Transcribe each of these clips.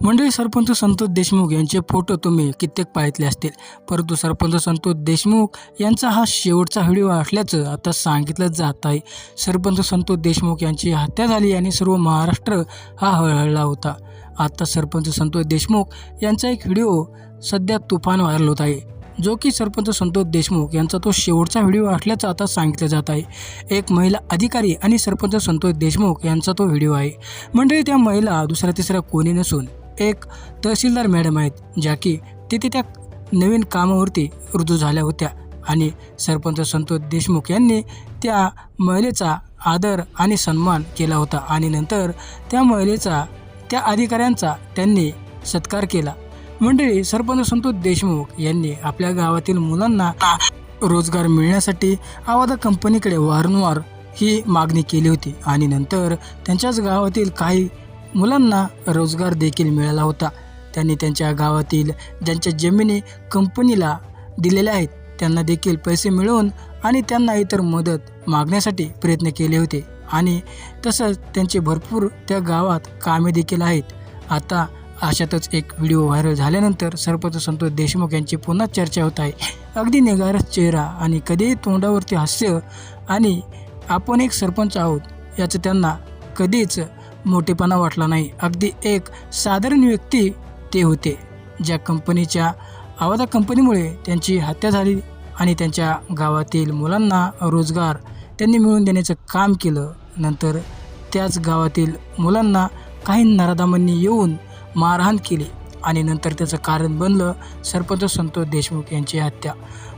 मंडळी सरपंच संतोष देशमुख यांचे फोटो तुम्ही कित्येक पाहितले असतील. परंतु सरपंच संतोष देशमुख यांचा हा शेवटचा व्हिडिओ असल्याचं आता सांगितलं जात आहे. सरपंच संतोष देशमुख यांची हत्या झाली आणि सर्व महाराष्ट्र हा हळहळला होता. आता सरपंच संतोष देशमुख यांचा एक व्हिडिओ सध्या तुफान व्हायरल होत आहे. जो की सरपंच संतोष देशमुख यांचा तो शेवटचा व्हिडिओ असल्याचं आता सांगितलं जात आहे. एक महिला अधिकारी आणि सरपंच संतोष देशमुख यांचा तो व्हिडिओ आहे. मंडळी त्या महिला दुसऱ्या तिसऱ्या कोणी नसून एक तहसीलदार मॅडम आहेत ज्या की तिथे त्या नवीन कामावरती रुजू झाल्या होत्या. आणि सरपंच संतोष देशमुख यांनी त्या महिलेचा आदर आणि सन्मान केला होता आणि नंतर त्या महिलेचा त्या अधिकाऱ्यांचा त्यांनी सत्कार केला. मंडळी सरपंच संतोष देशमुख यांनी आपल्या गावातील मुलांना रोजगार मिळण्यासाठी आवादा कंपनीकडे वारंवार ही मागणी केली होती. आणि नंतर त्यांच्याच गावातील काही मुलांना रोजगार देखील मिळाला होता. त्यांनी त्यांच्या गावातील ज्यांच्या जमिनी कंपनीला दिलेल्या आहेत त्यांना देखील पैसे मिळवून आणि त्यांना इतर मदत मागण्यासाठी प्रयत्न केले होते. आणि तसंच त्यांचे भरपूर त्या गावात कामे देखील आहेत. आता अशातच एक व्हिडिओ व्हायरल झाल्यानंतर सरपंच संतोष देशमुख यांची पुन्हा चर्चा होत आहे. अगदी निगारच चेहरा आणि कधीही तोंडावरती हास्य आणि आपण एक सरपंच आहोत याचं त्यांना कधीच मोठेपणा वाटला नाही. अगदी एक साधारण व्यक्ती ते होते ज्या कंपनीच्या आवाजा कंपनीमुळे त्यांची हत्या झाली आणि त्यांच्या गावातील मुलांना रोजगार त्यांनी मिळवून देण्याचं काम केलं. नंतर त्याच गावातील मुलांना काही नराधामांनी येऊन मारहाण केली. आणि नंतर त्याचं कारण बनलं सरपंच संतोष देशमुख यांची हत्या.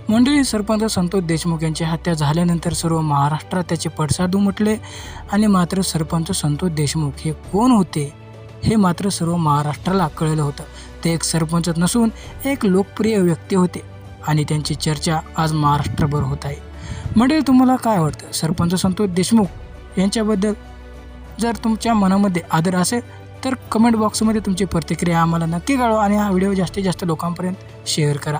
मंडळी सरपंच संतोष देशमुख यांची हत्या झाल्यानंतर सर्व महाराष्ट्रात त्याचे पडसाद उमटले आणि मात्र सरपंच संतोष देशमुख हे कोण होते हे मात्र सर्व महाराष्ट्राला कळलं होतं. ते एक सरपंच नसून एक लोकप्रिय व्यक्ती होते आणि त्यांची चर्चा आज महाराष्ट्रभर होत आहे. मंडळी तुम्हाला काय वाटतं? सरपंच संतोष देशमुख यांच्याबद्दल जर तुमच्या मनामध्ये आदर असेल तर कमेंट बॉक्समध्ये तुमची प्रतिक्रिया आम्हाला नक्की कळवा आणि हा व्हिडिओ जास्तीत जास्त लोकांपर्यंत शेअर करा.